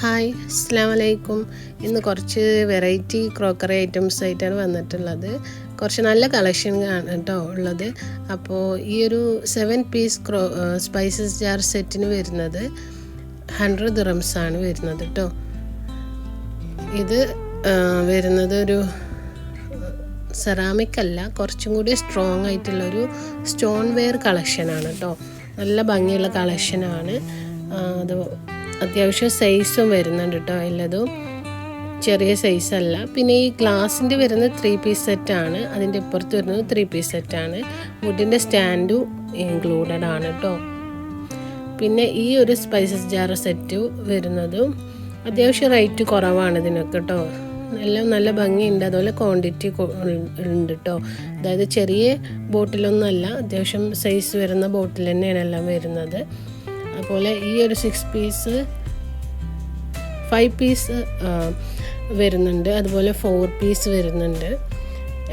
Hi അസ്സാം വലൈക്കും ഇന്ന് കുറച്ച് വെറൈറ്റി ക്രോക്കറി ഐറ്റംസ് ആയിട്ടാണ് വന്നിട്ടുള്ളത്. കുറച്ച് നല്ല കളക്ഷൻ ആണ് കേട്ടോ ഉള്ളത്. അപ്പോൾ ഈ ഒരു seven piece crow spices jar സെറ്റിന് വരുന്നത് ഹൺഡ്രഡ് ദിറംസ് ആണ് വരുന്നത് കേട്ടോ ഇത് വരുന്നത് ഒരു സെറാമിക് അല്ല കുറച്ചും കൂടി സ്ട്രോങ് ആയിട്ടുള്ളൊരു സ്റ്റോൺ വെയർ കളക്ഷനാണ് കേട്ടോ നല്ല ഭംഗിയുള്ള കളക്ഷനാണ് അത് അത്യാവശ്യം സൈസും വരുന്നുണ്ട് കേട്ടോ എല്ലാതും. ചെറിയ സൈസല്ല പിന്നെ ഈ ഗ്ലാസിന്റെ വരുന്നത് ത്രീ പീസ് സെറ്റാണ് അതിന്റെ ഇപ്പുറത്ത് വരുന്നത് ത്രീ പീസ് സെറ്റാണ് വുഡിന്റെ സ്റ്റാൻഡും ഇൻക്ലൂഡഡ് ആണ് കേട്ടോ പിന്നെ ഈ ഒരു സ്പൈസസ് ജാർ സെറ്റ് വരുന്നതും അത്യാവശ്യം റേറ്റ് കുറവാണ് ഇതിനൊക്കെ കേട്ടോ എല്ലാം നല്ല ഭംഗിയുണ്ട്. അതുപോലെ ക്വാണ്ടിറ്റി ഉണ്ട് കേട്ടോ അതായത് ചെറിയ ബോട്ടിലൊന്നുമല്ല അത്യാവശ്യം സൈസ് വരുന്ന ബോട്ടിൽ തന്നെയാണ് എല്ലാം വരുന്നത്. അതുപോലെ ഈ ഒരു സിക്സ് പീസ് ഫൈവ് പീസ് വരുന്നുണ്ട്. അതുപോലെ ഫോർ പീസ് വരുന്നുണ്ട്.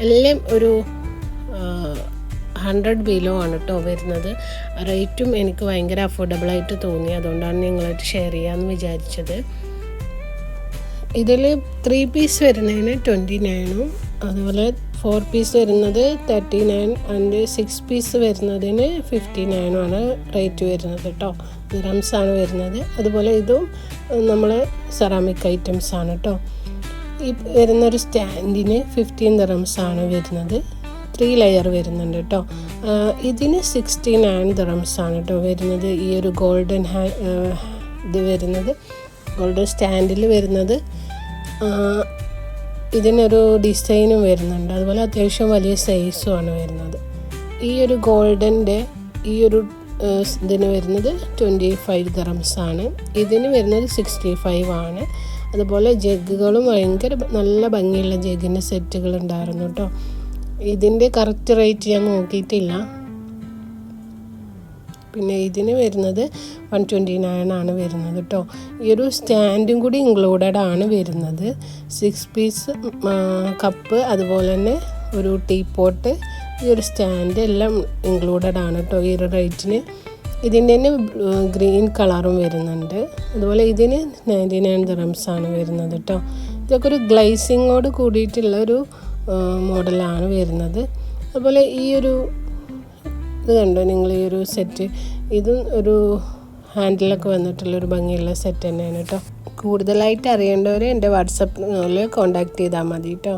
എല്ലാം ഒരു ഹൺഡ്രഡ് ബിലോ ആണ് കേട്ടോ വരുന്നത്. റേറ്റും എനിക്ക് ഭയങ്കര അഫോർഡബിളായിട്ട് തോന്നി. അതുകൊണ്ടാണ് നിങ്ങളായിട്ട് ഷെയർ ചെയ്യാമെന്ന് വിചാരിച്ചത്. ഇതിൽ ത്രീ പീസ് വരുന്നതിന് ട്വന്റി നയനും അതുപോലെ ഫോർ പീസ് വരുന്നത് thirty nine and six piece വരുന്നതിന് ഫിഫ്റ്റി നയനുമാണ് റേറ്റ് വരുന്നത് കേട്ടോ ആണ് വരുന്നത്. അതുപോലെ ഇതും നമ്മൾ സെറാമിക് ഐറ്റംസ് ആണ് കേട്ടോ ഈ വരുന്നൊരു സ്റ്റാൻഡിന് ഫിഫ്റ്റീൻ ആണ് വരുന്നത്. ത്രീ ലെയർ വരുന്നുണ്ട് കേട്ടോ ഇതിന് സിക്സ്റ്റി നയൻ ആണ് കേട്ടോ വരുന്നത്. ഈ ഒരു ഗോൾഡൻ ഇത് വരുന്നത്. ഗോൾഡൻ സ്റ്റാൻഡിൽ വരുന്നത്. ഇതിനൊരു ഡിസൈനും വരുന്നുണ്ട്. അതുപോലെ അത്യാവശ്യം വലിയ സൈസും ആണ് വരുന്നത്. ഈ ഒരു ഗോൾഡന്റെ ഈ ഒരു ഇതിന് വരുന്നത് ട്വന്റി ഫൈവ് ദറംസ് ആണ്. ഇതിന് വരുന്നത് സിക്സ്റ്റി ഫൈവ് ആണ്. അതുപോലെ ജഗ്ഗുകളും ഭയങ്കര നല്ല ഭംഗിയുള്ള ജഗ്ഗിന്റെ സെറ്റുകൾ ഉണ്ടായിരുന്നു കേട്ടോ ഇതിന്റെ കറക്റ്റ് റേറ്റ് ഞാൻ നോക്കിയിട്ടില്ല. പിന്നെ ഇതിന് വരുന്നത് വൺ ട്വന്റി നയൻ ആണ് വരുന്നത് കേട്ടോ ഈ ഒരു സ്റ്റാൻഡും കൂടി ഇൻക്ലൂഡഡ് ആണ് വരുന്നത്. സിക്സ് പീസ് കപ്പ് അതുപോലെ തന്നെ ഒരു ടീ പോട്ട് ഈ ഒരു സ്റ്റാൻഡ് എല്ലാം ഇൻക്ലൂഡഡ് ആണ് കേട്ടോ ഈ ഒരു റേറ്റിന് ഇതിന്റെ തന്നെ ഗ്രീൻ കളറും വരുന്നുണ്ട്. അതുപോലെ ഇതിന് നയന്റി നയൻ ദിറംസ് ആണ് വരുന്നത് കേട്ടോ ഇതൊക്കെ ഒരു ഗ്ലൈസിങ്ങോട് കൂടിയിട്ടുള്ള ഒരു മോഡലാണ് വരുന്നത്. അതുപോലെ ഈ ഒരു ഇത് കണ്ടോ നിങ്ങൾ ഈ ഒരു സെറ്റ് ഇതും ഒരു ഹാൻഡിലൊക്കെ വന്നിട്ടുള്ള ഒരു ഭംഗിയുള്ള സെറ്റ് തന്നെയാണ് കേട്ടോ കൂടുതലായിട്ട് അറിയേണ്ടവർ എന്റെ വാട്സപ്പിൽ കോൺടാക്ട് ചെയ്താൽ മതി കേട്ടോ